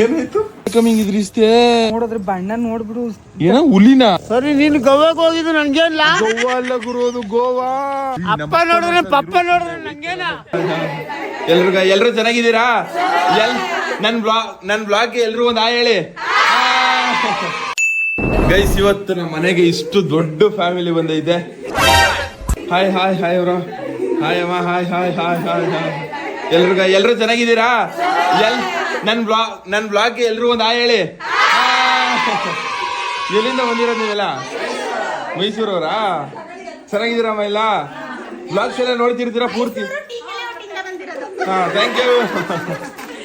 ಏನಾಯ್ತು? ಕಮ್ಮಿಂಗ್ ಇದ್ರಿಸ್ತೆ ನೋಡಿದ್ರೆ ಬಣ್ಣ ನೋಡ್ಬಿಡು. ಏನ ಹುಲಿನ? ಸರಿ ನೀನು ಗೋವಾಕ್ ಹೋಗಿದ್ದು ನನ್ಗೇನಿಲ್ಲ ಗೋವಾ ಅಲ್ಲ ಗುರು ಅದು ಗೋವಾ. ಅಪ್ಪ ನೋಡಿದ್ರೆ ಪಪ್ಪ ನೋಡಿದ್ರೆ ನಂಗೇನ? ಎಲ್ರಿಗ ಎಲ್ರು ಚೆನ್ನಾಗಿದ್ದೀರಾ? ಎಲ್ ನನ್ ಬ್ಲಾಗ್ ನನ್ ಬ್ಲಾಗ್ ಎಲ್ರು ಒಂದ್ ಆ ಹೇಳಿ. ಗೈಸ್ ಇವತ್ತು ನಮ್ಮ ಮನೆಗೆ ಇಷ್ಟು ದೊಡ್ಡ ಫ್ಯಾಮಿಲಿ ಬಂದೈತೆ. ಹಾಯ್ ಹಾಯ್ ಹಾಯ್ ಅವ್ರ. ಹಾಯ್ ಅಮ್ಮ hi hi hi hi hi. ಎಲ್ರಿಗ ಎಲ್ರು ಚೆನ್ನಾಗಿದ್ದೀರಾ? ಎಲ್ ನನ್ ಬ್ಲಾಗ್ ನನ್ ಬ್ಲಾಗ್ ಎಲ್ರು ಒಂದು ಆ ಹೇಳಿ. ಎಲ್ಲಿಂದ ಬಂದಿರೋದು ನೀವೆಲ್ಲ? ಮೈಸೂರವರಾ? ಚೆನ್ನಾಗಿದ್ದೀರಮ್ಮ ಎಲ್ಲ ಬ್ಲಾಗ್ಸ್ ಎಲ್ಲ ನೋಡ್ತಿರ್ತೀರಾ ಪೂರ್ತಿ? ಹಾ ಥ್ಯಾಂಕ್ ಯು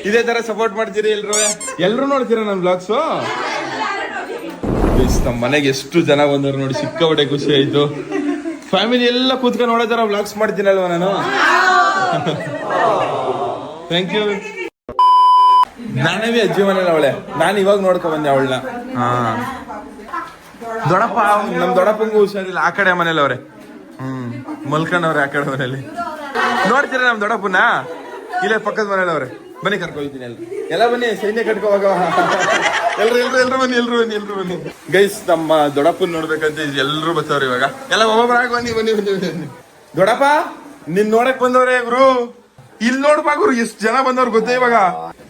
ಇದೇ ತರ ಸಪೋರ್ಟ್ ಮಾಡ್ತೀರಿ ಎಲ್ರು? ಎಲ್ರು ನೋಡ್ತೀರಾ ನನ್ನ ಬ್ಲಾಗ್ಸ್ ನಮ್ಮ ಮನೆಗೆ ಎಷ್ಟು ಜನ ಬಂದರು ನೋಡಿ ಸಿಕ್ಕಾಪಟ್ಟೆ ಖುಷಿ ಆಯ್ತು. ಫ್ಯಾಮಿಲಿ ಎಲ್ಲ ಕೂತ್ಕೊಂಡು ನೋಡೋ ತರ ಬ್ಲಾಗ್ಸ್ ಮಾಡ್ತೀನಲ್ವ ನಾನು? ಥ್ಯಾಂಕ್ ಯು ನಾನೇ ಅಜ್ಜಿ ಮನೇಲಿ ಅವಳೆ. ನಾನು ಇವಾಗ ನೋಡ್ಕೊ ಬಂದೆ ಅವಳನ್ನ. ಹಾ. ದೊಡಪ್ಪ ನಮ್ ದೊಡಪ್ಪಂಗೂ ಹುಷಾರಿಲ್ಲ. ಆ ಕಡೆ ಮನೇಲಿ ಅವ್ರೆ. ಹ್ಮ್. ಮಲ್ಕೊಂಡವ್ರೆ ಆ ಕಡೆ ಮನೇಲಿ. ನೋಡ್ತೀರ ನಮ್ ದೊಡಪ್ಪನ ಇಲ್ಲೇ ಪಕ್ಕದ ಮನೇಲಿ ಅವ್ರೆ. ಬನ್ನಿ ಕರ್ಕೊಯ್ತೀನಿ ಎಲ್ಲ ಎಲ್ಲ ಬನ್ನಿ, ಸೈನ್ಯ ಕಟ್ಕೋವಾಗ ಎಲ್ರು ಎಲ್ರು ಎಲ್ರು ಬನ್ನಿ ಎಲ್ರು ಬನ್ನಿ ಎಲ್ರು ಬನ್ನಿ. ಗೈಸ್, ನಮ್ಮ ದೊಡಪ್ಪನ್ ನೋಡ್ಬೇಕಂತ ಎಲ್ರು ಬರ್ತಾವ್ರಿ ಇವಾಗ. ಎಲ್ಲ ಒಬ್ಬೊಬ್ಬರಾಗ ಬನ್ನಿ ಬನ್ನಿ ಬನ್ನಿ ಬನ್ನಿ. ದೊಡಪ್ಪ ನಿನ್ ನೋಡಕ್ ಬಂದವ್ರೆ ಗುರು. ಇಲ್ಲಿ ನೋಡ್ಬಾಗ್ರು ಎಷ್ಟು ಜನ ಬಂದವ್ರು ಗೊತ್ತೇ ಇವಾಗ?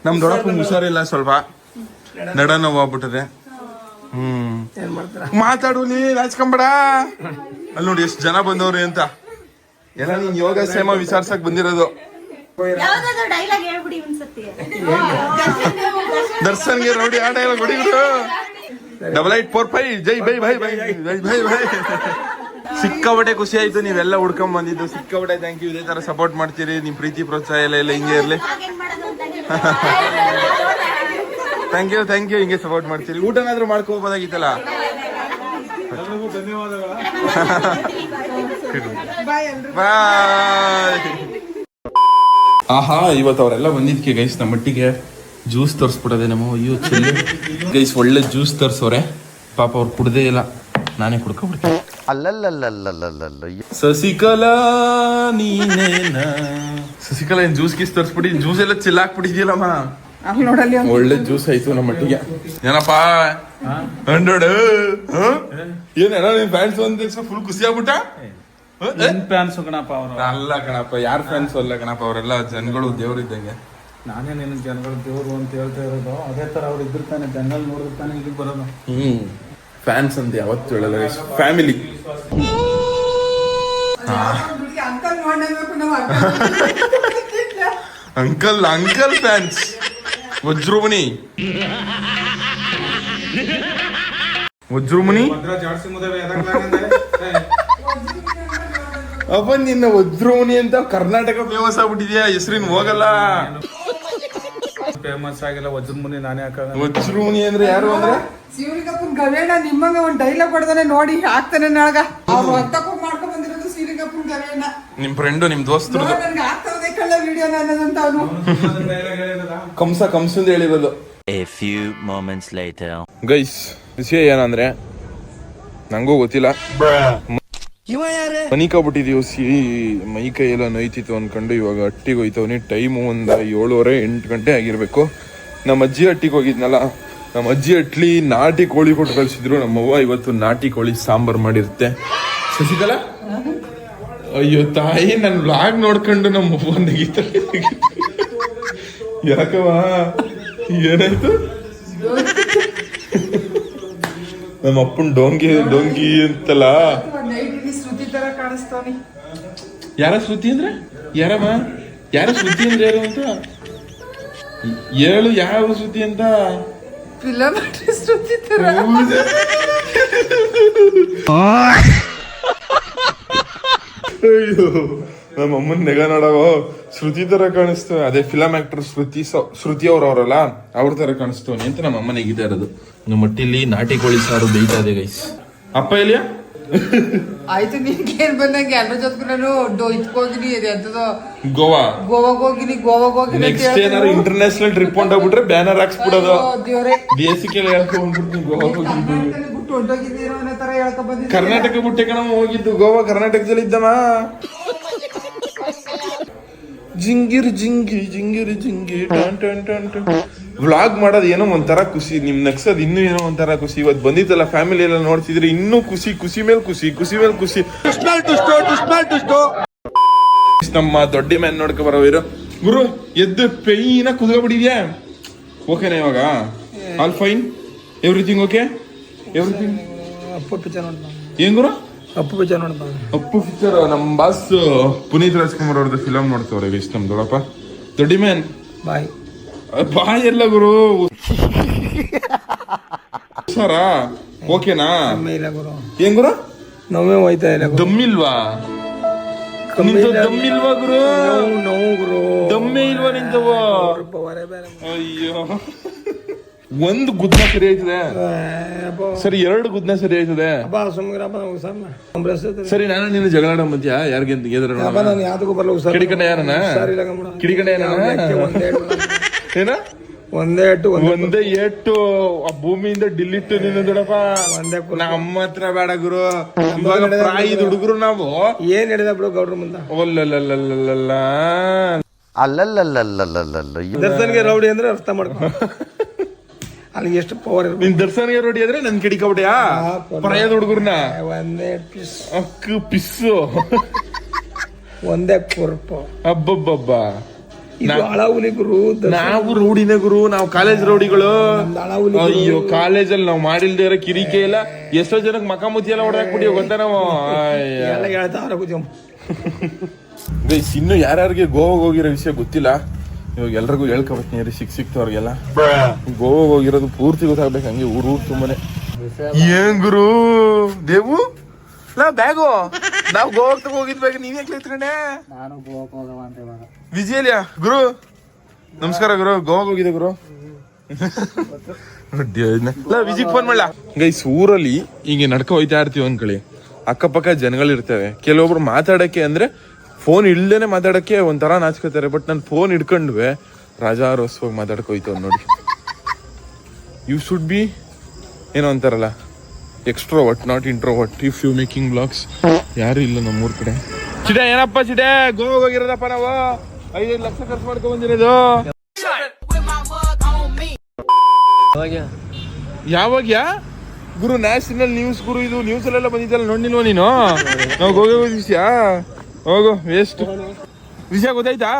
ನಮ್ ದೊಡ್ಡಪ್ಪ ಹುಷಾರಿಲ್ಲ ಸ್ವಲ್ಪ. ನಡ ನೋವು ಆಗ್ಬಿಟ್ಟದೆ. ಹ್ಮ್. ಮಾತಾಡು ನೀ ನಾಚ್ಕೊಂಬೇಡ. ಅಲ್ಲಿ ನೋಡಿ ಎಷ್ಟು ಜನ ಬಂದವ್ರಿ ಅಂತ. ಎಲ್ಲ ನೀನ್ ಯೋಗ ಸೇಮ ವಿಚಾರ್ಸಕ್ ಬಂದಿರೋದು. ದರ್ಶನ್ ಡೈಲಾಗ್ ನೋಡಿ ಆ ದರ್ಶನ್ಗೆ ರೌಡಿ ಎಲ್ಲ ಹೊಡಿದ್ರು ಡಬಲ್ ಏಟ್ ಫೋರ್ ಫೈವ್ ಜೈ bye bye bye bye bye bye. ಸಿಕ್ಕಾಪಟ್ಟೆ ಖುಷಿ ಆಯ್ತು, ನೀವೆಲ್ಲ ಹುಡ್ಕೊಂಡ್ ಬಂದಿದ್ದು. ಸಿಕ್ಕಾಪಟ್ಟೆ ಥ್ಯಾಂಕ್ ಯು ಇದೇ ತರ ಸಪೋರ್ಟ್ ಮಾಡ್ತೀರಿ. ನಿಮ್ ಪ್ರೀತಿ, ಪ್ರೋತ್ಸಾಹ ಎಲ್ಲ ಎಲ್ಲ ಹಿಂಗೆ ಇರ್ಲಿ. ಥ್ಯಾಂಕ್ ಯು ಥ್ಯಾಂಕ್ ಯು ಹಿಂಗೆ ಸಪೋರ್ಟ್ ಮಾಡ್ತೀರಿ. ಊಟನಾದ್ರೂ ಮಾಡ್ಕೋಬೋದಾಗಿತ್ತಲ್ಲ? ಆಹಾ, ಇವತ್ತು ಅವರೆಲ್ಲ ಬಂದಿದ್ಕೆ ಗೈಸ್ ನಮ್ಮ ಮಟ್ಟಿಗೆ ಜ್ಯೂಸ್ ತರಿಸ್ಬಿಡೋದೆ ನಮ್ಮ ಅಯ್ಯೋ, ಚೆಲ್ಲಿ. ಗೈಸ್ ಒಳ್ಳೆ ಜ್ಯೂಸ್ ತರಿಸೋರೆ. ಪಾಪ ಅವ್ರು ಕುಡ್ದೇ ಇಲ್ಲ. ನಾನೇ ಕುಡ್ಕೊಬಿಡ್ತೀನಿ ಅಲ್ಲಲ್ಲಲ್ಲಲ್ಲಲ್ಲಲ್ಲ ಸಸಿಕಲಾ ನೀನೇನ? ಸಸಿಕಲಾ ಏನ್ ಜ್ಯೂಸ್ ಗೀಸ್ ತರ್ಸ್ಬಿಡಿ. ಜ್ಯೂಸ್ ಎಲ್ಲ ಚಿಲ್ಲಾಕ್ಬಿಟ್ಟಿದ್ಯಲ್ಲಮ್ಮ ಅಲ್ಲಿ ನೋಡಲ್ಲಿ ಒಳ್ಳೆ ಜ್ಯೂಸ್ ಆಯ್ತು ನಮ್ಮ ಮಟ್ಟಿಗೆ ಏನಪ್ಪ? ಹಂಡ್ರೆಡ್ ಏನ ನಿನ್ ಫ್ಯಾನ್ಸ್ ಒಂದ್ ಫುಲ್ ಖುಷಿ ಆಗ್ಬಿಟ್ಟ? ಹ? ಏ? ಫ್ಯಾನ್ಸ್ ಕಣಪ್ಪ ಅವರು. ಅಲ್ಲ ಕಣಪ್ಪ ಯಾರ್ ಫ್ಯಾನ್ಸ್ ಅಲ್ಲ ಗಣಪ ಅವರೆಲ್ಲ ಜನಗಳು ದೇವ್ರಿದ್ದಂಗೆ. ನಾನೇ ನಿನ್ನ ಜನಗಳು ದೇವ್ರು ಅಂತ ಹೇಳ್ತಾ ಇರೋದು? ಅದೇ ತರ ಅವ್ರು ಇದ್ರ ತಾನೆ ಜಂಗಲ್ ನೋಡಿದ್ರೆ ತಾನೆ ಇಲ್ಲಿಗೆ ಬರೋದು. ಹ್ಮ್. ಫ್ಯಾನ್ಸ್ ಅಂತ ಯಾವತ್ತು ಹೇಳಲ್ಲ family uncle uncle uncle fans Vajramuni. Vajramuni? ಅಪ್ಪ ನಿನ್ನ ವಜ್ರಮುನಿ ಅಂತ ಕರ್ನಾಟಕ ಫೇಮಸ್ ಆಗ್ಬಿಟ್ಟಿದ್ಯಾ? ಹೆಸರಿನ ಹೋಗಲ್ಲ. ಫೇಮಸ್ ಆಗಿಲ್ಲ ವಜ್ರಮುನಿ ನಾನೇ ಹಾಕಾಗ ವಜ್ರಮುನಿ ಅಂದ್ರೆ ಯಾರು ಅಂದ್ರೆ? ಶಿವಲಿಂಗಪ್ಪನ್ ಗವೇಣ ನಿಮ್ಮಂಗ ಒಂದ್ ಡೈಲಾಗ್ ಹೊಡೆದಾನೆ ನೋಡಿ ಹಾಕ್ತಾನೆ ನಾಳಗ. ಅವ್ರು ಹತ್ತಕ್ಕೊಂಡ್ ಮಾಡ್ಕೊಂಡ್ ಬಂದಿರೋದು ಶಿವಲಿಂಗಪ್ಪನ್ ಗವೇಣ ನಿಮ್ ಫ್ರೆಂಡ್ ನಿಮ್ ದೋಸ್ತರು ನನ್ಗೆ ಆಗ್ತದೆ ಕಳ್ಳ ವಿಡಿಯೋನ ಅನ್ನೋದಂತ ಅವನು. ಕಂಸ ಕಂಸಂದ ಹೇಳಿರೋದು A few moments later. Guys ವಿಷಯ ಏನಂದ್ರೆ ನಂಗೂ ಗೊತ್ತಿಲ್ಲ. ಮನಿಕಾಗ್ಬಿಟ್ಟಿದೀವಿ ಸಿ ಮೈ ಕೈ ಎಲ್ಲ ನೋಯ್ತಿತ್ತು ಅನ್ಕೊಂಡು ಇವಾಗ ಹಟ್ಟಿಗೆ ಹೋಯ್ತವನಿ. ಟೈಮು ಒಂದು ಏಳುವರೆ, ಎಂಟು ಗಂಟೆ ಆಗಿರಬೇಕು. ನಮ್ಮ ಅಜ್ಜಿ ಹಟ್ಟಿಗೆ ಹೋಗಿದ್ನಲ್ಲ, ನಮ್ಮ ಅಜ್ಜಿ ಅಟ್ಲಿ ನಾಟಿ ಕೋಳಿ ಕೊಟ್ಟು ಕಳ್ಸಿದ್ರು. ನಮ್ಮವ್ವ ಇವತ್ತು ನಾಟಿ ಕೋಳಿ ಸಾಂಬಾರ್ ಮಾಡಿರುತ್ತೆ. ಶಶಿಕಲಾ ಅಯ್ಯೋ, ತಾಯಿ ನನ್ನ ಬ್ಲಾಗ್ ನೋಡ್ಕೊಂಡು ನಮ್ಮ ಅವ್ವ ನಗಿತಾಳೆ ಯಾಕವ ಏನಾಯ್ತು? ನಮ್ಮ ಅಪ್ಪನ್ ಡೋಂಗಿ ಡೋಂಗಿ ಅಂತಲ್ಲ. ಯಾರ ಶ್ರುತಿ ಅಂದ್ರೆ? ಯಾರಮ್ಮ? ಯಾರ ಶ್ರುತಿ ಅಂದ್ರೆ ಯಾರು ಅಂತ? ಹೇಳು ಯಾವ ಶ್ರುತಿ ಅಂತ? ಫಿಲಮ್ ಶ್ರುತಿ ತರ ಅಯ್ಯೋ, ನಮ್ಮ ಅಮ್ಮನ ನೆಗ ನೋಡೋ ಶ್ರುತಿ ತರ ಕಾಣಿಸ್ತವೆ ಅದೇ ಫಿಲಂ ಆಕ್ಟರ್ ಶ್ರುತಿ ಶ್ರುತಿ ಅವ್ರ ಅವರಲ್ಲ ಅವ್ರ ತರ ಕಾಣಿಸ್ತವನಿ ಅಂತ ನಮ್ಮ ಅಮ್ಮನ ಇದೆ ಇರೋದು ನಮ್ಮ ಮಟ್ಟಿಲಿ ನಾಟಿ ಕೋಳಿ ಸಾರು ಬೇಯ್ತಾ ಇದೆ ಗೈಸ್ ಅಪ್ಪ ಇಲ್ಲಿಯಾ ಆಯ್ತು ನಿನ್ಗೆ ಏನ್ ಬಂದಂಗೆ ಎಲ್ಲರ ಜೊತೆ ನಾನು ಇಟ್ಕೋಗಿನಿ ಎಂತದೋ ಗೋವಾ. ಗೋವಾಗ ಹೋಗಿನಿ ಗೋವಾಗ ಹೋಗಿನಿ ಅಂತ ನೆಕ್ಸ್ಟ್ ಏನಾದ್ರು ಇಂಟರ್ನ್ಯಾಷನಲ್ ಟ್ರಿಪ್ ಹೊಂಟೋಗ್ಬಿಟ್ರೆ ಬ್ಯಾನರ್ ಹಾಕ್ಸ್ಬಿಡೋದು. ದೇವ್ರೇ. ಹೇಳ್ಕೊಂಡ್ಬಿಡ್ತೀನಿ ಗೋವಾ ಹೋಗಿದ್ದು. ಹೊಂಟೋಗಿದ್ದೀರೋ ಅನ್ನೋ ತರ ಹೇಳ್ಕೊ ಬಂದಿದ್ದೀನಿ ಕರ್ನಾಟಕ ಬಿಟ್ಟೆ ಕಣಮ್ಮ ಹೋಗಿದ್ದು. ಗೋವಾ ಕರ್ನಾಟಕದಲ್ಲಿ ಇದ್ದಮ್ಮ. ಜಿಂಗಿರ್ ಜಿಂಗಿ ಜಿಂಗಿರ್ ಜಿಂಗಿ ಟನ್ ಟನ್ ಟನ್ ಟನ್. ವ್ಲಾಗ್ ಮಾಡೋದು ಏನೋ ಒಂಥರ ಖುಷಿ ನಿಮ್ ನಗ್ಸೋದು ಇನ್ನೂ ಏನೋ ಒಂಥರ ಖುಷಿ. ಇವತ್ತು ಬಂದಿತ್ತಲ್ಲ ಫ್ಯಾಮಿಲಿ ಎಲ್ಲ ನೋಡ್ತಿದ್ರೆ ಇನ್ನೂ ಖುಷಿ ಖುಷಿ ಮೇಲೆ ಖುಷಿ ಖುಷಿ ಮೇಲೆ ಖುಷಿ. ನಮ್ಮ ದೊಡ್ಡ ಮ್ಯಾನ್ ನೋಡ್ಕೊ ಬರೋ ಇರೋ. ಗುರು ಎದ್ದು ಪೈನ ಕುದ್ಕೊಬಿಟ್ಟಿದ್ಯಾ? ಓಕೆನಾ ಇವಾಗ? All fine everything okay everything Appu picture ಏನ್ ಗುರು? ಅಪ್ಪು ಪಿಕ್ಚರ್ ನೋಡ್ತಾ ಅಪ್ಪು ಪಿಕ್ಚರ್ ನಮ್ಮ ಬಾಸ್ ಪುನೀತ್ ರಾಜ್ಕುಮಾರ್ ಅವ್ರದ್ದು ಫಿಲಮ್ ನೋಡ್ತವ್ರೆ ವಿಶ್ ನಮ್ಮ ದೊಡ್ಡಪ್ಪ ದೊಡ್ಡ ಮ್ಯಾನ್ ಬಾಯ್ ಬಾಯ್ ಎಲ್ಲ ಗುರು. ಸರ ಓಕೆನಾ? ಇಲ್ಲ ಗುರು. ಏನ್ ಗುರು? ನೋವೇ ಹೋಯ್ತಾ ಇಲ್ಲ ಗುರು. ದಮ್ಮಿಲ್ವಾ? ನಿಂದು. ದಮ್ಮಿಲ್ವಾ ಗುರು? ನೋವು ನೋವು ಗುರು. ದಮ್ಮೇ ಇಲ್ವಾ ನಿಂತವ ಬೇರೆ ಅಯ್ಯೋ. ಒಂದು ಗುದ್ನ ಸರಿ ಆಯ್ತದೆ. ಅಪ್ಪ ಸರಿ ಎರಡು ಗುದ್ನ ಸರಿ ಆಯ್ತದೆ. ಅಪ್ಪ ಸರಿ ನಾನು ನೀನು ಜಗಳ ಮಧ್ಯ ಯಾರಿಗೆ ಅಪ್ಪ ನಾನು ಯಾವ್ದಕ್ಕೂ ಬರಲ್ಲ ಹುಷಾರ್ ಕಿಡಿಕಂಡ ಏನ? ಒಂದೇ ಏಟು ಒಂದೇ ಎಟ್ಟು. ಏಟು ಆ ಭೂಮಿಯಿಂದ ಡಿಲಿಟ್ ನೀನು ದೊಡಪ್ಪ. ಒಂದೇ ನಮ್ಮ ಹತ್ರ ಬೇಡ ಗುರು. ಇವಾಗ ಪ್ರಾಯದ ಹುಡುಗರು ನಾವು. ಏನ್ ಹೇಳಿದ ಬಿಡು ಗೌಡ್ರ ಮುಂದೆ? ಒಲ್ಲಲ್ಲಲ್ಲಲ್ಲಲ್ಲ ಅಲ್ಲಲ್ಲಲ್ಲಲ್ಲಲ್ಲಲ್ಲ. ದರ್ಶನ್ಗೆ ರೌಡಿ ಅಂದ್ರೆ ಅರ್ಥ ಮಾಡ್ಕೊ. ಅಲ್ಲಿ ಎಷ್ಟು ಪವರ್ ಇರ್ಬೇಕು. ನಿನ್ ದರ್ಶನ್ಗೆ ರೌಡಿ ಅಂದ್ರೆ ನನ್ ಕಿಡಿಕಬಿಟ್ಯಾ ಪ್ರಾಯದ ಹುಡುಗರ್ನ ಒಂದೇ ಪಿಸ್. ಅಕ್ಕ ಪಿಸ್ಸು. ಒಂದೇ ಕುರ್ಪು ಅಬ್ಬಬ್ಬಬ್ಬ. ಗುರು ನಾವು ರೂಢಿನ ಗುರು ನಾವು ಕಾಲೇಜ್ ರೌಡಿಗಳು ಅಯ್ಯೋ ಕಾಲೇಜ್ ಅಲ್ಲಿ ಕಾಲೇಜಲ್ಲಿ ನಾವು ಮಾಡಿಲ್ದೇ ಇರೋ ಕಿರಿಕೆ ಇಲ್ಲ. ಎಷ್ಟೋ ಜನಕ್ಕೆ ಮಕ ಮುಚ್ಚಿ ಎಲ್ಲ ಹೊಡೆದಾಕ್ಬಿಡಿ ಗೊತ್ತಾ ನಾವು? ಗೈಸ್ ಇನ್ನು ಯಾರ್ಯಾರಿಗೆ ಗೋವಾಗ ಹೋಗಿರೋ ವಿಷಯ ಗೊತ್ತಿಲ್ಲ? ಇವಾಗ ಎಲ್ರಿಗೂ ಹೇಳ್ಕೊಬೇಕು ರೀ ಸಿಕ್ ಸಿಕ್ತವ್ರಿಗೆಲ್ಲ. ಗೋವಾಗ ಹೋಗಿರೋದು ಪೂರ್ತಿ ಗೊತ್ತಾಗ್ಬೇಕು ಹಂಗೆ ಊರು ಊರು ತುಂಬಾನೇ. ಏನ್ ಗುರು? ದೇವು? ನಾ ಬ್ಯಾಗು? ನಾವು ಗೋವಾಗ್ ತಗೋಗಿದ್ವಿ ಹೋಗಿದ್ ಬ್ಯಾಗ್ ನೀವ್ ಯಾಕೆ ಎತ್ಕೊಂಡೆ ವಿಜಯಲಿಯಾ ಗುರು ನಮಸ್ಕಾರ ಗುರು. ಗೋವಾಗ ಹೋಗಿದೆ ಗುರು. ವಿಜಿಗ್ ಫೋನ್ ಮಾಡ್ಲಾ? ಗೈಸ್ ಊರಲ್ಲಿ ಹಿಂಗೆ ನಡ್ಕ ಹೋಯ್ತಾ ಇರ್ತೀವಿ ಅನ್ಕೊಳ್ಳಿ ಅಕ್ಕಪಕ್ಕ ಜನಗಳು ಇರ್ತವೆ ಕೆಲವೊಬ್ರು ಮಾತಾಡಕ್ಕೆ ಅಂದ್ರೆ ಫೋನ್ ಇಲ್ದೇನೆ ಮಾತಾಡಕ್ಕೆ ಒಂಥರ ನಾಚ್ಕೋತಾರೆ. ಬಟ್ ನಾನು ಫೋನ್ ಹಿಡ್ಕೊಂಡ್ವೆ. ರಾಜಾರೋಸ್ವಾಗಿ ಮಾತಾಡಕ್ ಹೋಯ್ತವ್ ನೋಡಿ. ಯು ಶುಡ್ ಬಿ ಏನೋ ಅಂತಾರಲ್ಲ. Extrovert not introvert if you making blogs ಯಾರು ಇಲ್ಲ ನಮ್ಮೂರ್ ಕಡೆ. ಚಿಡೆ ಏನಪ್ಪ ಚಿಡೆ? ಗೋವಾಗ ಹೋಗಿರೋದಪ್ಪ ನಾವು. ಐದೈದು ಲಕ್ಷ ಖರ್ಚು ಮಾಡ್ಕೊಂಡ್ ಬಂದಿರೋದು. ಯಾವಾಗ್ಯಾ? ಗುರು ನ್ಯಾಷನಲ್ ನ್ಯೂಸ್ ಗುರು ಇದು ನ್ಯೂಸ್ ಅಲ್ಲೆಲ್ಲ ಬಂದಿದ್ದಲ್ಲ ನೋಡಿಲ್ವ ನೀನು? ನಾವು ಹೋಗೋ ವಿಷಯ ಹೋಗು ವೇಸ್ಟ್ ವಿಷಯ ಗೊತ್ತಾಯ್ತಾ?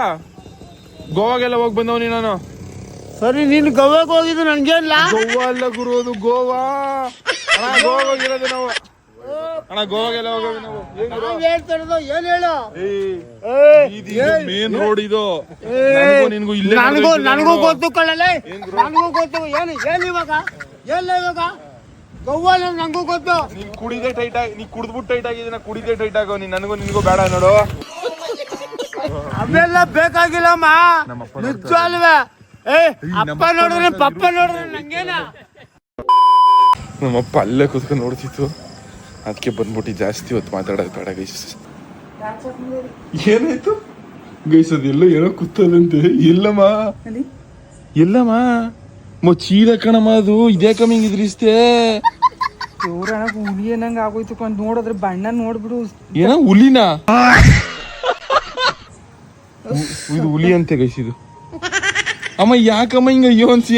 ಗೋವಾಗೆಲ್ಲ ಹೋಗಿ ಬಂದವ್ ನಾನು. ಸರಿ ನೀನು ಗೋವಾಗೆ ಹೋಗಿದ್ದು ನನ್ಗೆ ಗೋವಾ ಅಲ್ಲ ಗುರು ಅದು ಗೋವಾ. ಅಣ್ಣ ಗೋವಾ ಹೋಗಿರೋದು ನಾವು. ಅಣ್ಣ ಗೋವಾಗೆಲ್ಲ ಹೋಗೋದು ನಾವು ಏನ್ ಹೇಳು? ಮೇನ್ ರೋಡ್ ಇದು. ನನಗೂ ನಿನಗೂ ಇಲ್ಲೇ ನನಗೂ ನನಗೂ ಗೊತ್ತು ಕಳ್ಳಲೆ. ನನಗೂ ಗೊತ್ತು. ಏನು ಏನು ಇವಾಗ? ಎಲ್ಲ ಇವಾಗ? ಗೋವಾ ನನಗೂ ಗೊತ್ತು. ನೀನ್ ಕುಡಿದೆ ಟೈಟ್ ಆಗಿ ನೀ ಕುಡಿದ್ಬಿಟ್ಟು ಟೈಟ್ ಆಗಿದ್ದೀನ ನಾ ಕುಡಿದೇ ಟೈಟ್ ಆಗೋ ನೀನ್ ನನಗೂ ನಿನಗೂ ಬೇಡ ನೋಡು. ಅವೆಲ್ಲ ಬೇಕಾಗಿಲ್ಲಮ್ಮ. ನಮ್ಮಪ್ಪ ನಿಜ ಅಲ್ವೇ? ಏ ಅಪ್ಪ ನೋಡಿದ್ರೆ ಪಪ್ಪ ನೋಡಿದ್ರೆ ನಂಗೇನ? ನಮ್ಮಪ್ಪ ಅಲ್ಲೇ ಕೂತ್ಕೊಂಡು ನೋಡ್ತಿತ್ತು ಅದಕ್ಕೆ ಬಂದ್ಬಿಟ್ಟು ಜಾಸ್ತಿ ಹೊತ್ತು ಮಾತಾಡೋದು ಬೇಡ ಗೈಸ್ ಏನಾಯ್ತು? ಗೈಸ್ ಅದೆಲ್ಲ ಏನೋ ಕೂತದಂತೆ ಇಲ್ಲಮ್ಮ. ಇಲ್ಲಮ್ಮ. ಮೊ ಚೀಲ ಕಣಮ್ಮ ಅದು. ಇದೇ ಕಮ್ಮಿಂಗ್ ಇದ್ರಿಸ್ತೆ. ದೇವ್ರ ಹುಲಿ ಏನಂಗ ಆಗೋಯ್ತು ಕಂದ್ ನೋಡಿದ್ರೆ ಬಣ್ಣ ನೋಡ್ಬಿಡು. ಏನ ಹುಲಿನ ಇದು ಹುಲಿ ಅಂತೆ ಗೈಸ್ ಇದು. ಅಮ್ಮ ಯಾಕಮ್ಮ ಹಿಂಗ ಅಯ್ಯೋ ಅನ್ಸಿ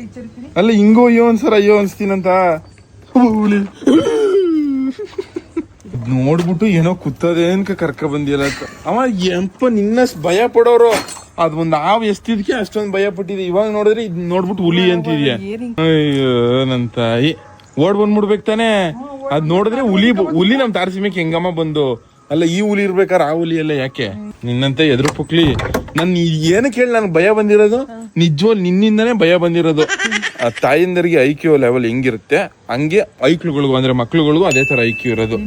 ಎಚ್ಚರಿಕೆ ಅಲ್ಲ ಹಿಂಗೋ ಅಯ್ಯೋ ಅನ್ಸರ ಅಯ್ಯೋ ಅನ್ಸ್ತೀನಂತ ಹುಲಿ ನೋಡ್ಬಿಟ್ಟು ಏನೋ ಕುತ್ತದೆ ಅನ್ಕ ಕರ್ಕ ಬಂದಿಲ್ಲ ಅಂತ. ಅವ ಎಂಪ ನಿನ್ನ ಭಯ ಪಡೋರು. ಅದ್ ಒಂದ್ ಹಾವು ಎಷ್ಟಿದ್ಕೆ ಅಷ್ಟೊಂದ್ ಭಯ ಪಟ್ಟಿದೆ. ಇವಾಗ ನೋಡಿದ್ರೆ ಇದ್ ನೋಡ್ಬಿಟ್ಟು ಹುಲಿ ಅಂತಿದ್ಯಾ? ಅಯ್ಯೋ ನನ್ ತಾಯಿ. ಓಡ್ ಬಂದ್ಬಿಡ್ಬೇಕು ತಾನೇ. ಅದ್ ನೋಡಿದ್ರೆ ಹುಲಿ ಬ- ಹುಲಿ ನಮ್ ತಾರಸಿಮಕ್ಕೆ ಹೆಂಗಮ್ಮ ಬಂದು. ಅಲ್ಲ ಈ ಹುಲಿ ಇರ್ಬೇಕಾದ್ರೆ ಆ ಹುಲಿ ಎಲ್ಲ ಯಾಕೆ? ನಿನ್ನಂತೆ ಎದುರು ಪುಕ್ಲಿ. ನನ್ ಏನಕ್ಕೆ ಹೇಳಿ ನನ್ಗೆ ಭಯ ಬಂದಿರೋದು? ನಿಜವಾಗ್ ನಿನ್ನಿಂದನೇ ಭಯ ಬಂದಿರೋದು. ಆ ತಾಯಿಂದರಿಗೆ ಐಕ್ಯೂ ಲೆವೆಲ್ ಹೆಂಗಿರುತ್ತೆ. ಹಂಗೆ ಐಕ್ಳುಗಳಿಗೂ ಅಂದ್ರೆ ಮಕ್ಳುಗಳಿಗೂ ಅದೇ ತರ ಐಕ್ಯೂ ಇರೋದು.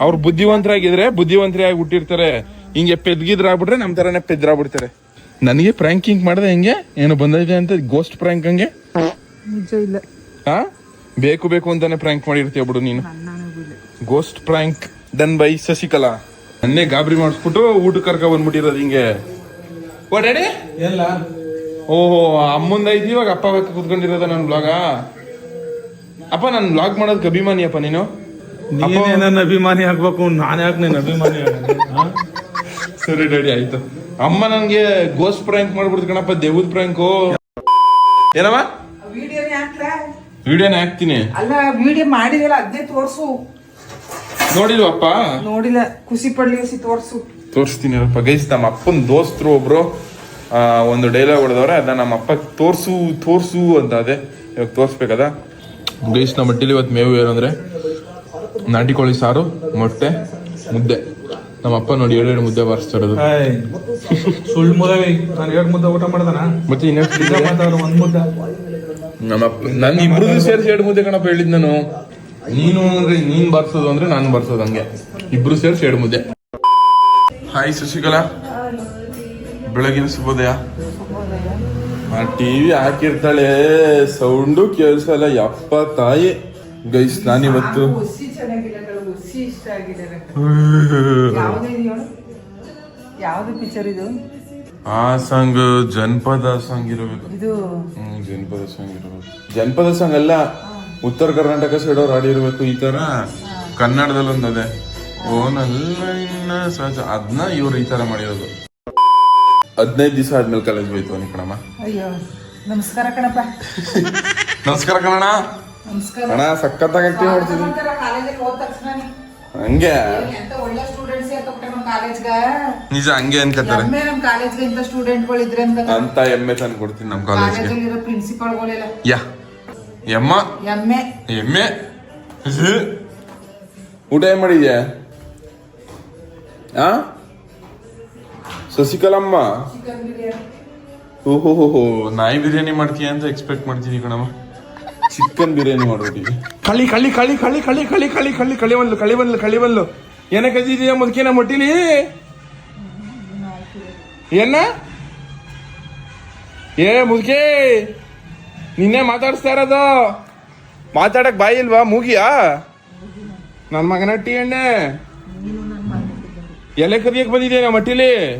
ಅವ್ರು ಬುದ್ಧಿವಂತರಾಗಿದ್ರೆ ಬುದ್ಧಿವಂತರೇ ಆಗಿ ಹುಟ್ಟಿರ್ತಾರೆ. ಹಿಂಗೆ ಪೆದ್ಗಿದ್ರಾಗ್ಬಿಟ್ರೆ ನಮ್ ತರನೇ ಪೆದ್ರಾಗ್ಬಿಡ್ತಾರೆ. ನನಗೆ ಪ್ರ್ಯಾಂಕಿಂಗ್ ಮಾಡಿದೆ ಹೆಂಗೆ? ಏನು ಬಂದಿದೆ ಅಂತ ಗೋಸ್ಟ್ ಪ್ರ್ಯಾಂಕ್ ಹಂಗೆ? ನಿಜ ಇಲ್ಲ. ಹಾ ಬೇಕು ಬೇಕು ಅಂತಾನೆ ಪ್ರ್ಯಾಂಕ್ ಮಾಡಿರ್ತೀಯ ಬಿಡು ನೀನು. Ghost prank done by Shashikala. ನನ್ನೇ ಗಾಬರಿ ಮಾಡಿಸ್ಬಿಟ್ಟು ಊಟ ಕರ್ಕ ಬಂದ್ಬಿಟ್ಟಿರೋದು ಹಿಂಗೆ. Oh daddy? ಎಲ್ಲ. ಓಹೋ ಅಮ್ಮಂದ ಐತಿ ಇವಾಗ ಅಪ್ಪ ಅಕ್ಕ ಕುತ್ಕೊಂಡಿರೋದ ನನ್ ಬ್ಲಾಗ ಅಪ್ಪ ನಾನು ಬ್ಲಾಗ್ ಮಾಡೋದಕ್ಕೆ ಅಭಿಮಾನಿ ಅಪ್ಪ ನೀನು? ನೀನೇ ನನ್ನ ಅಭಿಮಾನಿ ಆಗ್ಬೇಕು ನಾನು ಯಾಕೆ ನೀನು ಅಭಿಮಾನಿ? ಸರಿ ಡ್ಯಾಡಿ ಆಯ್ತು. ಅಮ್ಮ ನನಗೆ ಗೋಸ್ ಪ್ರ್ಯಾಂಕ್ ಮಾಡ್ಬಿಡ್ತು ಕಣಪ್ಪ ದೇವದ್ ಪ್ರ್ಯಾಂಕು ಏನಮ್ಮ? ವಿಡಿಯೋನೇ ಹಾಕ್ತೀನಿ. ಅಲ್ಲ ವಿಡಿಯೋ ಮಾಡಿದಲ್ಲ ಅದನ್ನೇ ತೋರ್ಸು. ನೋಡಿಲ್ವಪ್ಪ? ನೋಡಿಲ್ಲ. ಖುಷಿ ಪಡ್ಲಿ ಸಿ ತೋರ್ಸು. ತೋರಿಸ್ತೀನಿ ಅಪ್ಪ ಗೈಸ್ ನಮ್ಮ ಅಪ್ಪನ ದೋಸ್ತರು ಒಬ್ರು ಆ, ಒಂದು ಡೈಲಾಗ್ ಹೊಡೆದವ್ರೆ ಅದನ್ನ ನಮ್ಮ ಅಪ್ಪ ತೋರ್ಸು ತೋರ್ಸು ಅಂತ ಅದೇ ಇವಾಗ ತೋರ್ಸ್ಬೇಕದ? ಗೈಸ್ ನಮ್ಮ ಮಟ್ಟಿಲಿ ಇವತ್ತು ಮೇವು ಏನಂದ್ರೆ ನಾಟಿ ಕೋಳಿ ಸಾರು ಮೊಟ್ಟೆ ಮುದ್ದೆ. ನಮ್ಮ ಅಪ್ಪ ನೋಡಿ ಏಳು ಮುದ್ದೆ ಬಾರಿಸ್ತಾ ಇರೋದು. ಸುಳ್ಳು ಮುದ್ದೆ ನಾನು ಎರಡು ಮುದ್ದೆ ಊಟ ಮಾಡ್ದಾನ? ಮತ್ತೆ ಇನ್ನೊಂದು ಒಂದ್ ಮುದ್ದೆ. ನಮ್ಮ ಅಪ್ಪ ನಾನು ಇಬ್ರು ಸೇರಿಸಿ ಎರಡು ಮುದ್ದೆ ಕಣಪ್ಪ ಹೇಳಿದ್ ನಾನು. ನೀನು ಅಂದ್ರೆ ನೀನ್ ಬರ್ಸೋದು ಅಂದ್ರೆ ನಾನು ಬರ್ಸೋದು ಹಂಗೆ. ಇಬ್ರು ಸೇರಿಸಿ ಎರಡು ಮುದ್ದೆ. ಹಾಯ್ ಶಶಿಕಲಾ. ಬೆಳಗಿನ ಶುಭೋದಯ. ಆ ಟಿವಿ ಹಾಕಿರ್ತಾಳೆ. ಸೌಂಡು ಕೇಳಿಸಲ್ಲ ಯಪ್ಪ ತಾಯಿ. ಗೈಸ್ ನಾನಿವತ್ತು ಆ ಸಾಂಗ್ ಜನಪದ ಸಾಂಗ್ ಇರಬೇಕು. ಜನಪದ ಸಾಂಗ್ ಇರಬೇಕು. ಜನಪದ ಸಾಂಗ್ ಅಲ್ಲ. ಉತ್ತರ ಕರ್ನಾಟಕ ಸೈಡ್ ಅವ್ರು ಆಡಿರ್ಬೇಕು ಈ ತರ. ಕನ್ನಡದಲ್ಲಿ ಒಂದದೆ ಓ ನನ್ನ ಸಹಜ. ಅದನ್ನ ಇವ್ರು ಈ ತರ ಮಾಡಿರೋದು. ಹದಿನೈದು ದಿವಸ ಆದ್ಮೇಲೆ ಕಾಲೇಜ್ ಹೋಯ್ತು ಅವನಿಗೆ ಕಣಮ್ಮ. ಅಯ್ಯೋ ನಮಸ್ಕಾರ ಕಣಪ್ಪ. ನಮಸ್ಕಾರ ಕಣಣ ನಮಸ್ಕಾರ. ಅಣ್ಣ ಸಖತ್ತಾಗಿ ಆಕ್ಟಿವ್ ನೋಡ್ತೀನಿ ಹಂಗೆ. ನಿಜ ಹಂಗೆ ಅನ್ಕತಾರೆ ಅಂತ ಎಮ್ಮೆ ತಂದು ಕೊಡ್ತೀನಿ ನಮ್ ಕಾಲೇಜ್ ಯಾ. ಎಮ್ಮ. ಎಮ್ಮೆ. ಎಮ್ಮೆ. ಹ್ಮ್. ಊಟ ಏನ್ ಮಾಡಿದ್ಯಾ? ಆ? ಶಶಿಕಲಮ್ಮ ಚಿಕನ್ ಓಹೋ ಹೋ ಹೋ. ನಾಯಿ ಬಿರಿಯಾನಿ ಮಾಡ್ತೀಯ ಅಂತ ಎಕ್ಸ್ಪೆಕ್ಟ್ ಮಾಡ್ತೀನಿ ಕಣಮ್ಮ. ಚಿಕನ್ ಬಿರಿಯಾನಿ ಮಾಡ್ಬಿಟ್ಟಿದ್ವಿ ಕಳಿ ಕಳಿ ಕಳಿ ಕಳಿ ಕಳಿ ಕಳಿ ಕಳಿ ಕಳಿ ಕಳಿ ಬಂದ್ಲು ಕಳಿ ಬಂದ್ಲು ಕಳಿ ಬಂದ್ಲು. ಏನ ಕಜಿದೀಯ ಮುದುಕಿನ ಮುಟ್ಟಿಲಿ? ಏನ ಏ ಮುದ್ಕೆ. ನಿನ್ನೆ ಮಾತಾಡಿಸ್ತಾ ಇರೋದು. ಮಾತಾಡಕ್ ಬಾಯಿ ಇಲ್ವಾ? ಮೂಗಿಯಾ? ನನ್ ಮಗನ ಟೀ ಎಣ್ಣೆ ಎಲೆ ಕದಿಯಕ್ ಬಂದಿದ್ಯಾ ಮಟ್ಟಿಲಿ?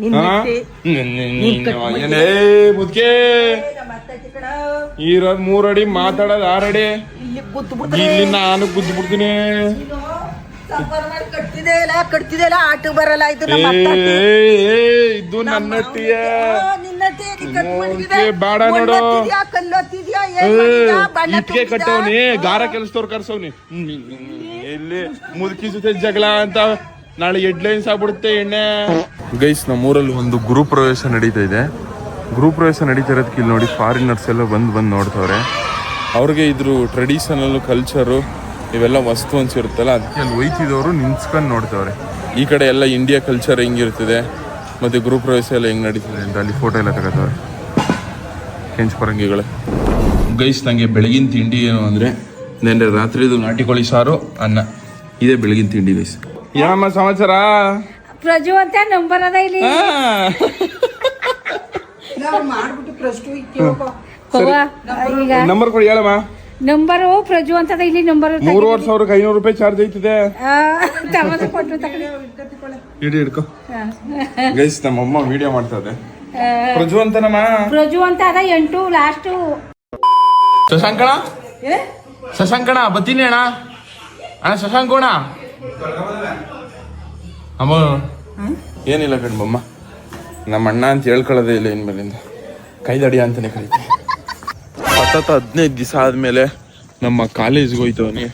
ನಿನ್- ಅಡಿ ಮುದ್ಕೆ. ಇರೋದ್ ಮೂರಡಿ ಮಾತಾಡೋದ್ ಆರಡಿ. ಇಲ್ಲಿ ನಾನು ಗುದ್ದು ಬಿಡ್ತೀನಿ. ಕಟ್ತಿದೆಯಲ್ಲ ಕಟ್ತಿದೆಯಲ್ಲ ಆಟಕ್ಕೆ ಬರಲ್ಲ ಇದು ನಮ್ಮ ನನ್ನ ಟೀಯ ಬೇಡ ನೋಡು. ಇಟ್ಕೆ? ಕಟ್ಟವ್ನಿ ಗಾರ ಕೆಲಸದವ್ರು ಕರ್ಸವ್ನಿ. ಎಲ್ಲಿ? ಮುದುಕಿ ಜೊತೆ ಜಗಳ ಅಂತ ನಾಳೆ ಹೆಡ್ಲೈನ್ಸ್ ಆಗ್ಬಿಡುತ್ತೆ ಎಣ್ಣೆ. ಗೈಸ್ ನಮ್ಮೂರಲ್ಲಿ ಒಂದು ಗುರು ಪ್ರವೇಶ ನಡೀತಾ ಇದೆ. ಗುರು ಪ್ರವೇಶ ನಡೀತಾ ಇರೋದಕ್ಕೆ ಇಲ್ಲಿ ನೋಡಿ ಫಾರಿನರ್ಸ್ ಎಲ್ಲ ಬಂದು ಬಂದು ನೋಡ್ತವ್ರೆ. ಅವ್ರಿಗೆ ಇದ್ರ ಟ್ರೆಡಿಷನಲ್ ಕಲ್ಚರು ಇವೆಲ್ಲ ವಸ್ತು ಅನ್ಸಿರುತ್ತಲ್ಲ ಅದಕ್ಕೆ ಅಲ್ಲಿ ಒಯ್ತಿದವರು ನಿಂತ್ಕೊಂಡು ನೋಡ್ತವ್ರೆ. ಈ ಕಡೆ ಎಲ್ಲ ಇಂಡಿಯಾ ಕಲ್ಚರ್ ಹೆಂಗಿರ್ತದೆ? ಮತ್ತು ಗ್ರೂಪ್ ಪ್ರವೇಶ ಎಲ್ಲ ಹೆಂಗ್ ನಡೀತದೆ? ಅಂತ ಅಲ್ಲಿ ಫೋಟೋ ಎಲ್ಲ ತಗೋತಾರೆ ಹೆಂಚ್ ಪರಂಗಿಗಳು. ಗೈಸ್ ನನಗೆ ಬೆಳಗಿನ ತಿಂಡಿ ಏನು ಅಂದರೆ ನೆನ್ನೆ ರಾತ್ರಿದು ನಾಟಿ ಕೋಳಿ ಸಾರು ಅನ್ನ. ಇದೇ ಬೆಳಗಿನ ತಿಂಡಿ ಗೈಸ್. ಏನಮ್ಮ ಸಮಾಚಾರ? ಪ್ರಜು ಅಂತ ನಂಬರ್ ಅದ ಇಲ್ಲಿ. ನಂಬರ್ ಕೊಡಿ ಹೇಳಮ್ಮ. ನಂಬರು ಪ್ರಜು ಅಂತದ ಇಲ್ಲಿ ನಂಬರ್ ಮೂರುವರೆ ಸಾವಿರಕ್ಕೆ ಐನೂರು ರೂಪಾಯಿ ಚಾರ್ಜ್ ಐತಿದೆ. ತಮ್ಮದ ಕೊಟ್ಟು ಇಡಿ ಹಿಡ್ಕೊ ಗೈಸ್ ನಮ್ಮಮ್ಮ ವಿಡಿಯೋ ಮಾಡ್ತಾ ಇದೆ. ಪ್ರಜ್ವು ಅಂತನಮ್ಮ ಪ್ರಜು ಅಂತ ಅದ ಎಂಟು ಲಾಸ್ಟ್ ಶಶಾಂಕಣ ಶಶಾಂಕಣ ಬತ್ತೀನಿ ಅಣ್ಣ. ಅಣ್ಣ ಶಶಾಂಕೋಣ ಅಮ್ಮ. ಏನಿಲ್ಲ ಕಣ್ಮಮ್ಮ. ನಮ್ಮ ಅಣ್ಣ ಅಂತ ಹೇಳ್ಕೊಳ್ಳೋದೇ ಇಲ್ಲ ಇನ್ಮೇಲಿಂದ. ಕೈದಡಿಯ ಅಂತಾನೆ ಕರಿತೀನಿ ಸತತ ಹದಿನೈದು ದಿವಸ ಆದ್ಮೇಲೆ ನಮ್ಮ ಕಾಲೇಜ್ಗೆ ಹೋಯ್ತವನಿ.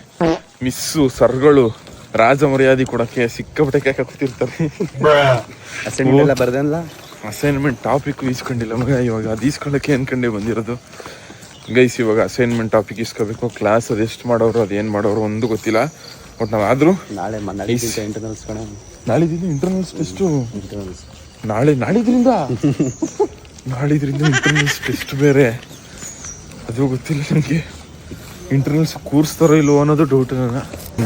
ಮಿಸ್ಸು ಸರ್ಗಳು ರಾಜ ಮರ್ಯಾದೆ ಕೊಡಕ್ಕೆ ಸಿಕ್ಕಾಪಟ್ಟೆ ಕೇಕ ಕೂತಿರ್ತಾರೆ ಅಸೈನ್ಮೆಂಟ್ ಟಾಪಿಕ್ ಈಸ್ಕೊಂಡಿಲ್ಲ ಮಗ ಇವಾಗ ಅದು ಈಸ್ಕೊಳಕ್ಕೆ ಅನ್ಕೊಂಡೆ ಬಂದಿರೋದು. ಗೈಸ್ ಇವಾಗ ಅಸೈನ್ಮೆಂಟ್ ಟಾಪಿಕ್ ಇಸ್ಕೋಬೇಕು ಕ್ಲಾಸ್ ಅದು ಎಷ್ಟು ಮಾಡೋರು ಅದೇನು ಮಾಡೋರು ಒಂದು ಗೊತ್ತಿಲ್ಲ. ಬಟ್ ನಾವು ಆದರೂ ನಾಳೆ ಇಂಟರ್ನಲ್ಸ್ ದಿನ ಇಂಟರ್ನಲ್ಸ್ ಟೆಸ್ಟು ನಾಳೆ ನಾಳಿದ್ರಿಂದ? ನಾಳಿದ್ರಿಂದ ಇಂಟರ್ನಲ್ಸ್ ಟೆಸ್ಟ್ ಬೇರೆ. ಅದು ಗೊತ್ತಿಲ್ಲ ನನಗೆ. ಇಂಟರ್ನಲ್ಸ್ ಕೂರಿಸ್ತಾರೋ ಇಲ್ವೋ ಅನ್ನೋದು ಡೌಟ್ ನನ್ನ.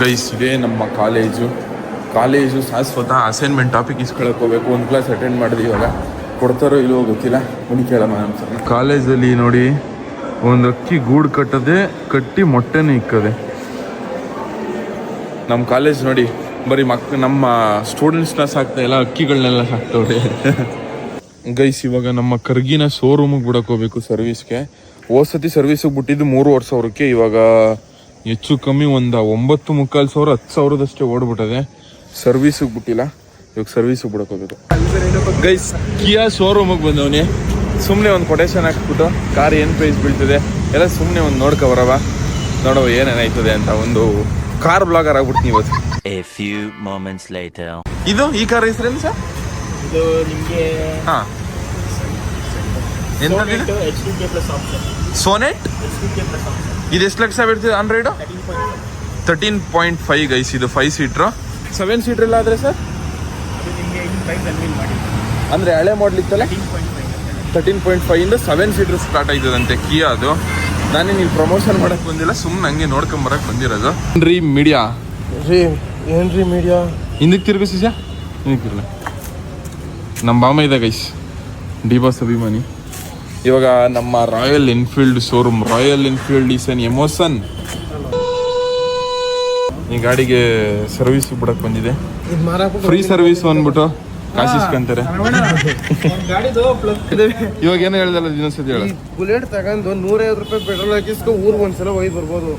ಗೈಸ್ ಇದೇ ನಮ್ಮ ಕಾಲೇಜು ಕಾಲೇಜು ಶಾಶ್ವತ ಅಸೈನ್ಮೆಂಟ್ ಟಾಪಿಕ್ ಇಸ್ಕೊಳಕ್ಕೆ ಹೋಗ್ಬೇಕು. ಒಂದು ಕ್ಲಾಸ್ ಅಟೆಂಡ್ ಮಾಡಿದ್ವಿ ಇವಾಗ. ಕೊಡ್ತಾರೋ ಇಲ್ವೋ ಗೊತ್ತಿಲ್ಲ. ಬನ್ನಿ ಕೇಳಮ್ಮ ನಮ್ಮ ಕಾಲೇಜಲ್ಲಿ ನೋಡಿ ಒಂದು ಅಕ್ಕಿ ಗೂಡು ಕಟ್ಟದೆ ಕಟ್ಟಿ ಮೊಟ್ಟೆನೇ ಇಕ್ಕದೆ. ನಮ್ಮ ಕಾಲೇಜ್ ನೋಡಿ ಬರೀ ಮಕ್ ನಮ್ಮ ಸ್ಟೂಡೆಂಟ್ಸ್ನ ಸಾಕ್ತಾ ಇಲ್ಲ ಅಕ್ಕಿಗಳನ್ನೆಲ್ಲ ಸಾಕ್ತವ್ರೆ. ಗೈಸ್ ಇವಾಗ ನಮ್ಮ ಕರ್ಗಿನ ಶೋರೂಮಿಗೆ ಬಿಡಕ್ಕೆ ಹೋಗ್ಬೇಕು ಸರ್ವಿಸ್ಗೆ ಹೋದ್ಸತಿ ಸರ್ವಿಸಿಗೆ ಬಿಟ್ಟಿದ್ದು ಮೂರುವರೆ ಸಾವಿರಕ್ಕೆ ಇವಾಗ ಹೆಚ್ಚು ಕಮ್ಮಿ ಒಂದು ಒಂಬತ್ತು ಮುಕ್ಕಾಲು ಸಾವಿರ ಹತ್ತು ಸಾವಿರದಷ್ಟೇ ಓಡ್ಬಿಟ್ಟದೆ. ಸರ್ವಿಸಿಗೆ ಬಿಟ್ಟಿಲ್ಲ. ಇವಾಗ ಸರ್ವಿಸ್ ಬಿಡಕ್ ಹೋಗ್ಬೇಕು ಗೈಸ್ ಕಿಯಾ ಶೋರೂಮಿಗೆ ಬಂದವನಿ. ಸುಮ್ಮನೆ ಒಂದು ಕೊಟೇಶನ್ ಹಾಕ್ಬಿಟ್ಟು ಕಾರ್ ಏನು ಪ್ರೈಸ್ ಬೀಳ್ತದೆ ಎಲ್ಲ ಸುಮ್ಮನೆ ಒಂದು ನೋಡ್ಕೊ ಬರವ ನೋಡವ ಏನೇನಾಯ್ತದೆ ಅಂತ ಒಂದು ಕಾರ್ ಬ್ಲಾಗರ್ ಆಗ್ಬಿಡ್ತೀನಿ ಇವತ್ತು. A few moments later. ಇದು ಈ ಕಾರ್ ಹೆಸರೇನು ಸರ್? ಇದು ನಿಮಗೆ ಹಾಂ. ಎಂತ H D K plus option Sonet ಇದು ಎಷ್ಟು ಲಕ್ಷ ಬೀಳ್ತದೆ Android thirteen point five guys ಇದು ಫೈವ್ ಸೀಟ್ರು ಸೆವೆನ್ ಸೀಟ್ರ್ ಇಲ್ಲ ಆದರೆ ಸರ್ ಅದು ನಿಮಗೆ ಇನ್ ಪ್ರೈಸ್ ಅನ್ವಿಲ್ ಮಾಡಿ ಅಂದರೆ ಹಳೆ ಮಾಡಲ್ ಇತ್ತಲ್ಲ? ತರ್ಟೀನ್ ಪಾಯಿಂಟ್ ಫೈವ್ ಇಂದ ಸೆವೆನ್ ಸೀಟರ್ ಸ್ಟಾರ್ಟ್ ಆಯ್ತದಂತೆ ಕಿಯಾ ಅದು. ನಾನೇ ನೀವು ಪ್ರಮೋಷನ್ ಮಾಡಕ್ ಬಂದಿಲ್ಲ ಸುಮ್ಮನೆ ಹಂಗೆ ನೋಡ್ಕೊಂಡ್ ಬರಕ್ ಬಂದಿರೋದು. ರೀ ಮೀಡಿಯಾ ರೀ ಏನ್ರಿ ಮೀಡಿಯಾ ಹಿಂದಕ್ಕೆ ತಿರುಗು ಸಿಜ ಹಿಂದಕ್ಕೆ ತಿರ್ಲ ನಮ್ಮ ಬಾಮ ಇದೆ ಗೈಸ್ ಡಿ ಬಾಸ್ ಅಭಿಮಾನಿ ಇವಾಗ ನಮ್ಮ Royal Enfield showroom Royal Enfield is an emotion ಈ ಗಾಡಿಗೆ ಸರ್ವಿಸ್ ಬಿಡಕ್ ಬಂದಿದೆ. ಫ್ರೀ ಸರ್ವಿಸ್ ಅಂದ್ಬಿಟ್ಟು ಕಾಶಿಸ್ಕಂತಾರೆ ಇವಾಗ ಏನೋ ಹೇಳ್ದಲ್ಲ ಇನ್ನೊಂದ್ಸತಿ ಹೇಳ. ಬುಲೆಟ್ ತಗೊಂಡು ನೂರೈವತ್ತು ರೂಪಾಯಿ ಪೆಟ್ರೋಲ್ ಹಾಕಿಸ್ಕೊ ಊರ್ಗ್ ಒಂದ್ಸಲ ಹೋಗಿ ಬರ್ಬೋದು.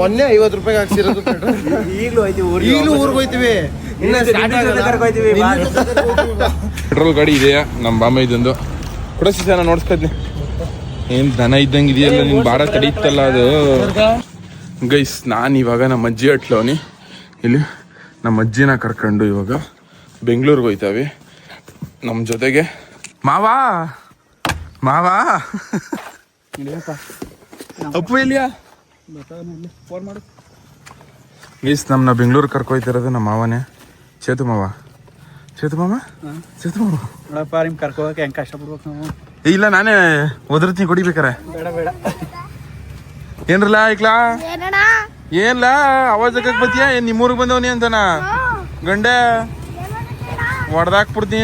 ಮೊನ್ನೆ ಐವತ್ತು ರೂಪಾಯಿ ಹಾಕ್ಸಿರೋದು ಪೆಟ್ರೋಲ್ ಈಗಲೂ ಐತಿ ಈಗಲೂ ಊರ್ಗ್ ಹೋಯ್ತಿವಿ. ಪೆಟ್ರೋಲ್ ಗಾಡಿ ಇದೆಯಾ? ನಮ್ಮ ಬಾಮ ಇದೊಂದು ಕೂಡ ಸಿಸಾನ ಇದ್ದೆ. ಏನ್ ದನ ಇದ್ದಂಗೆ ಇದೆಯಲ್ಲ, ನಿನ್ ಬಾಡ ತಡೀತಲ್ಲ ಅದು? ಗೈಸ್, ನಾನು ಇವಾಗ ನಮ್ಮ ಅಜ್ಜಿ ಹಟ್ಲವನಿ ಇಲ್ಲಿ ನಮ್ಮ ಅಜ್ಜಿನ ಕರ್ಕೊಂಡು ಇವಾಗ ಬೆಂಗಳೂರಿಗೆ ಹೋಯ್ತಾವೆ. ನಮ್ಮ ಜೊತೆಗೆ ಮಾವಾ! ಮಾವಾ! ಅಪ್ಪು ಇಲ್ಲಿಯಾ ಗೈಸ್ ನಮ್ಮನ್ನ ಬೆಂಗಳೂರು ಕರ್ಕೊಯ್ತಿರೋದು ನಮ್ಮ ಮಾವನೇ. ಚೇತು ಮಾವ. ಸೇತು ಮಾವ ಸೇತು ಮಾವ ನೋಡಪ್ಪ ನಿಮ್ ಕರ್ಕೋಗಕ್ಕೆ ಹೆಂಗ್ ಕಷ್ಟ ಪಡ್ಬೇಕು ನಾವು ಇಲ್ಲ ನಾನೇ ಒದರ್ತೀನಿ ಕುಡಿಬೇಕಾರೆ. ಬೇಡ ಬೇಡ. ಏನ್ರಲ್ಲ ಐಕ್ಲಾ ಏನ್ಲ ಅವಾಜ್ ಹಾಕಕ್ ಬತ್ತೀಯ ಏನ್ ನಿಮ್ಮೂರಿಗೆ ಬಂದವನಿ ಅಂತನ? ಗಂಡೆ? ಹೊಡ್ದಾಕ್ಬಿಡ್ತೀನಿ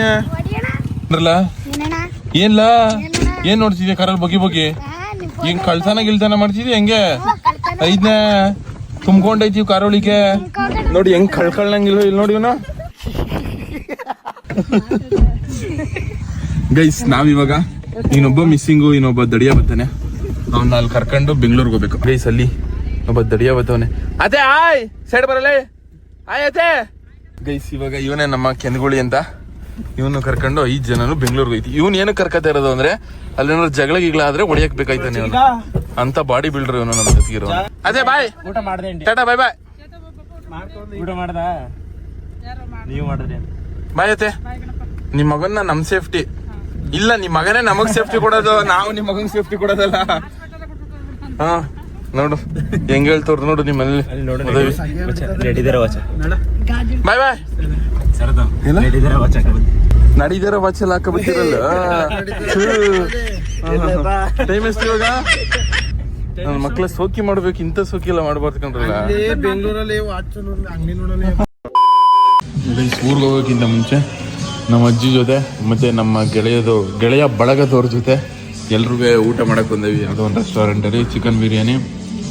ಏನ್ರಲ್ಲ? ಏನ್ಲ? ಏನ್ ನೋಡ್ತಿದ್ಯಾ ಕರಲ್ ಬಗಿ ಬಗಿ ಹಿಂಗ್ ಕಳ್ಸನ ಗಿಲ್ಸನ ಮಾಡ್ತಿದ್ಯ ಹೆಂಗೆ? ಐದ್ನೇ ತುಂಬ್ಕೊಂಡೈತಿ ಕಾರೋಳಿಕೆ ನೋಡಿ ಹೆಂಗ್ ಕಳ್ಕಳ್ನಂಗಿಲ್ಲ ಇಲ್ಲಿ ನೋಡಿ ಇವನು. ಗೈಸ್ ನಾವಿವಾಗ ಇನ್ನೊಬ್ಬ ಮಿಸ್ಸಿಂಗು ಇನ್ನೊಬ್ಬ ದಡಿಯ ಬರ್ತಾನೆ ಅವ್ನ ಅಲ್ಲಿ ಕರ್ಕೊಂಡು ಬೆಂಗಳೂರಿಗೆ ಹೋಗ್ಬೇಕು. ಗೈಸ್ ಅಲ್ಲಿ ಒಬ್ಬ ದಡಿಯ ಬರ್ತವನೆ ಅದೇ ಆಯ್! ಸೈಡ್ ಬರಲೇ? ಆಯ್ ಅದೇ! ಗೈಸ್ ಇವಾಗ ಇವನೇ ನಮ್ಮ ಕೆಂದಗುಳಿ ಅಂತ. ಇವನು ಕರ್ಕೊಂಡು ಐದ್ ಜನನು ಬೆಂಗಳೂರಿಗೆ ಐತಿ ಇವನ್ ಏನು ಕರ್ಕತಾ ಇರೋದು ಅಂದ್ರೆ ಅಲ್ಲೇನಾದ್ರು ಜಗಳ ಗಿಗಳ ಆದ್ರೆ ಹೊಡಿಯಕ್ ಬೇಕಾಯ್ತಾನೆ ಇವನು. ಅಂತ ಬಾಡಿ ಬಿಲ್ಡರ್ ಇವನು ನಮ್ಮ ಜೊತೆಗಿರೋ ಅದೇ ಬಾಯ್ ಊಟ ಮಾಡ್ದೆ ಟಾಟಾ ಬಾಯ್ ಬಾಯ್ ಊಟ ಮಾಡ್ದ. ನೀವು ಮಾಡಿದ್ರಿ ಬಾಯ್ ಅತ್ತೆ. ನಿಮ್ ಮಗನ್ನ ನಮ್ ಸೇಫ್ಟಿ ಇಲ್ಲ ನಿಮ್ ಮಗನೇ ನಮಗ್ ಸೇಫ್ಟಿ ಕೊಡೋದು ನಾವು ನಿಮ್ ಮಗನ್ ಸೇಫ್ಟಿ ಕೊಡೋದಲ್ಲ. ಹಾ ನೋಡು ಹೆಂಗ್ ಹೇಳ್ತವ್ರು ನೋಡು ನಿಮ್ಮಲ್ಲಿ. ಬಾಯ್ ಬಾಯ್ ನಡೀದಾರ ವಾಚ. ಹಾಕಬಿಟ್ಟಿರಲ್ಲ ಟೈಮ್ ಎಷ್ಟು ಇವಾಗ? ನನ್ನ ಮಕ್ಳ ಸೋಕಿ ಮಾಡ್ಬೇಕು ಇಂಥ ಸೋಕಿ ಎಲ್ಲ ಮಾಡ್ಬಾರ್ದು ಕಣ್ರಲ್ಲ. ಬೆಂಗಳೂರಲ್ಲಿ ವಾಚ್ ಅಂಗಡಿ ನೋಡೋಣ ಊರಿಗೆ ಹೋಗೋಕ್ಕಿಂತ ಮುಂಚೆ ನಮ್ಮ ಅಜ್ಜಿ ಜೊತೆ ಮತ್ತೆ ನಮ್ಮ ಗೆಳೆಯದು ಗೆಳೆಯ ಬಳಗದವ್ರ ಜೊತೆ ಎಲ್ರಿಗೂ ಊಟ ಮಾಡೋಕ್ಕೆ ಬಂದೇವಿ. ಯಾವುದೋ ಒಂದು ರೆಸ್ಟೋರೆಂಟಲ್ಲಿ ಚಿಕನ್ ಬಿರಿಯಾನಿ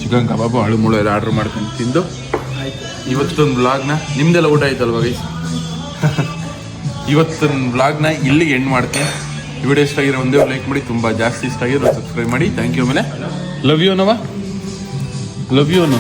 ಚಿಕನ್ ಕಬಾಬು ಅಳು ಮುಳು ಎಲ್ಲ ಆರ್ಡ್ರ್ ಮಾಡ್ಕೊಂಡು ತಿಂದು ಇವತ್ತೊಂದು ವ್ಲಾಗ್ನ ನಿಮ್ದೆಲ್ಲ ಊಟ ಆಯ್ತಲ್ವ ಗೈಸ್? ಇವತ್ತೊಂದು ವ್ಲಾಗ್ನ ಇಲ್ಲಿ ಎಂಡ್ ಮಾಡ್ತೀನಿ. ಈ ವಿಡಿಯೋ ಇಷ್ಟ ಆಗಿರೋ ಒಂದೇ ಲೈಕ್ ಮಾಡಿ ತುಂಬ ಜಾಸ್ತಿ ಇಷ್ಟ ಆಗಿರೋ ಸಬ್ಸ್ಕ್ರೈಬ್ ಮಾಡಿ. ಥ್ಯಾಂಕ್ ಯು ಮೇಲೆ ಲವ್ ಯು ನವ ಲವ್ ಯು ಅನ್ನು